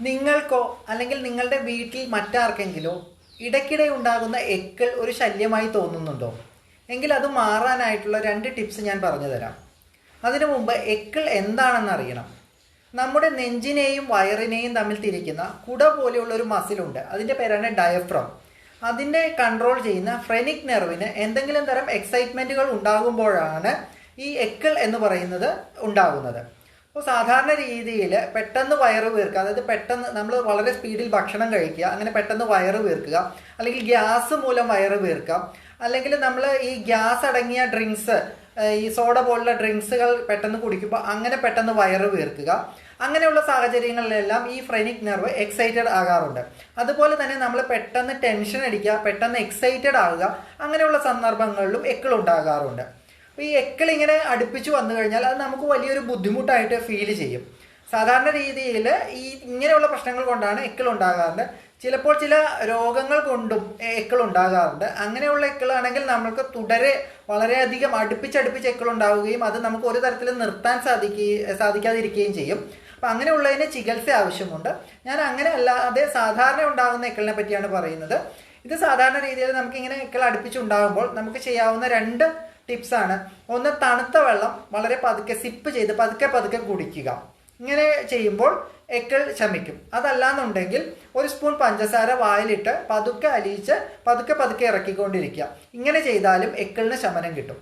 നിങ്ങൾക്കോ അല്ലെങ്കിൽ നിങ്ങളുടെ വീട്ടിൽ മറ്റാർക്കെങ്കിലോ ഇടയ്ക്കിടെ ഉണ്ടാകുന്ന എക്കൾ ഒരു ശല്യമായി തോന്നുന്നുണ്ടോ? എങ്കിൽ അത് മാറാനായിട്ടുള്ള രണ്ട് ടിപ്സ് ഞാൻ പറഞ്ഞു തരാം. അതിനു മുമ്പ് എക്കൾ എന്താണെന്ന് അറിയണം. നമ്മുടെ നെഞ്ചിനെയും വയറിനെയും തമ്മിൽ തിരിക്കുന്ന കുട പോലെയുള്ള ഒരു മസിലുണ്ട്. അതിന്റെ പേരാണ് ഡയഫ്രം. അതിന്റെ കൺട്രോൾ ചെയ്യുന്ന ഫ്രെനിക് നെർവിന് എന്തെങ്കിലും തരം എക്സൈറ്റ്മെന്റുകൾ ഉണ്ടാകുമ്പോഴാണ് ഈ എക്കൾ എന്ന് പറയുന്നത് ഉണ്ടാകുന്നത്. അപ്പോൾ സാധാരണ രീതിയിൽ പെട്ടെന്ന് വയറ് വീർക്കുക അതായത് പെട്ടെന്ന് നമ്മൾ വളരെ സ്പീഡിൽ ഭക്ഷണം കഴിക്കുക അങ്ങനെ പെട്ടെന്ന് വയറ് വീർക്കുക അല്ലെങ്കിൽ ഗ്യാസ് മൂലം വയറ് വീർക്കുക അല്ലെങ്കിൽ നമ്മൾ ഈ ഗ്യാസ് അടങ്ങിയ ഡ്രിങ്ക്സ് ഈ സോഡ പോലുള്ള ഡ്രിങ്ക്സുകൾ പെട്ടെന്ന് കുടിക്കുമ്പോൾ അങ്ങനെ പെട്ടെന്ന് വയറ് വീർക്കുക. അങ്ങനെയുള്ള സാഹചര്യങ്ങളിലെല്ലാം ഈ ഫ്രെനിക് നെർവ് എക്സൈറ്റഡ് ആകാറുണ്ട്. അതുപോലെ തന്നെ നമ്മൾ പെട്ടെന്ന് ടെൻഷൻ അടിക്കുക പെട്ടെന്ന് എക്സൈറ്റഡ് ആകുക അങ്ങനെയുള്ള സന്ദർഭങ്ങളിലും എക്കൾ ഉണ്ടാകാറുണ്ട്. ഈ എക്കൾ ഇങ്ങനെ അടുപ്പിച്ച് വന്നു കഴിഞ്ഞാൽ അത് നമുക്ക് വലിയൊരു ബുദ്ധിമുട്ടായിട്ട് ഫീൽ ചെയ്യും. സാധാരണ രീതിയിൽ ഈ ഇങ്ങനെയുള്ള പ്രശ്നങ്ങൾ കൊണ്ടാണ് എക്കൾ ഉണ്ടാകാറുണ്ട്. ചിലപ്പോൾ ചില രോഗങ്ങൾ കൊണ്ടും എക്കൾ ഉണ്ടാകാറുണ്ട്. അങ്ങനെയുള്ള എക്കളാണെങ്കിൽ നമ്മൾക്ക് തുടരെ വളരെയധികം അടുപ്പിച്ചടുപ്പിച്ച് എക്കൾ ഉണ്ടാവുകയും അത് നമുക്ക് ഒരു തരത്തിൽ നിർത്താൻ സാധിക്കുകയും സാധിക്കാതിരിക്കുകയും ചെയ്യും. അപ്പം അങ്ങനെയുള്ളതിന് ചികിത്സ ആവശ്യമുണ്ട്. ഞാൻ അങ്ങനെ അല്ലാതെ സാധാരണ ഉണ്ടാകുന്ന എക്കളിനെ പറ്റിയാണ് പറയുന്നത്. ഇത് സാധാരണ രീതിയിൽ നമുക്കിങ്ങനെ എക്കൾ അടുപ്പിച്ചുണ്ടാകുമ്പോൾ നമുക്ക് ചെയ്യാവുന്ന രണ്ട് ടിപ്സാണ്. ഒന്ന് തണുത്ത വെള്ളം വളരെ പതുക്കെ സിപ്പ് ചെയ്ത് പതുക്കെ പതുക്കെ കുടിക്കുക. ഇങ്ങനെ ചെയ്യുമ്പോൾ എക്കൾ ശമിക്കും. അതല്ലാന്നുണ്ടെങ്കിൽ ഒരു സ്പൂൺ പഞ്ചസാര വായിലിട്ട് പതുക്കെ അലിയിച്ച് പതുക്കെ പതുക്കെ ഇറക്കിക്കൊണ്ടിരിക്കുക. ഇങ്ങനെ ചെയ്താലും എക്കളിന് ശമനം കിട്ടും.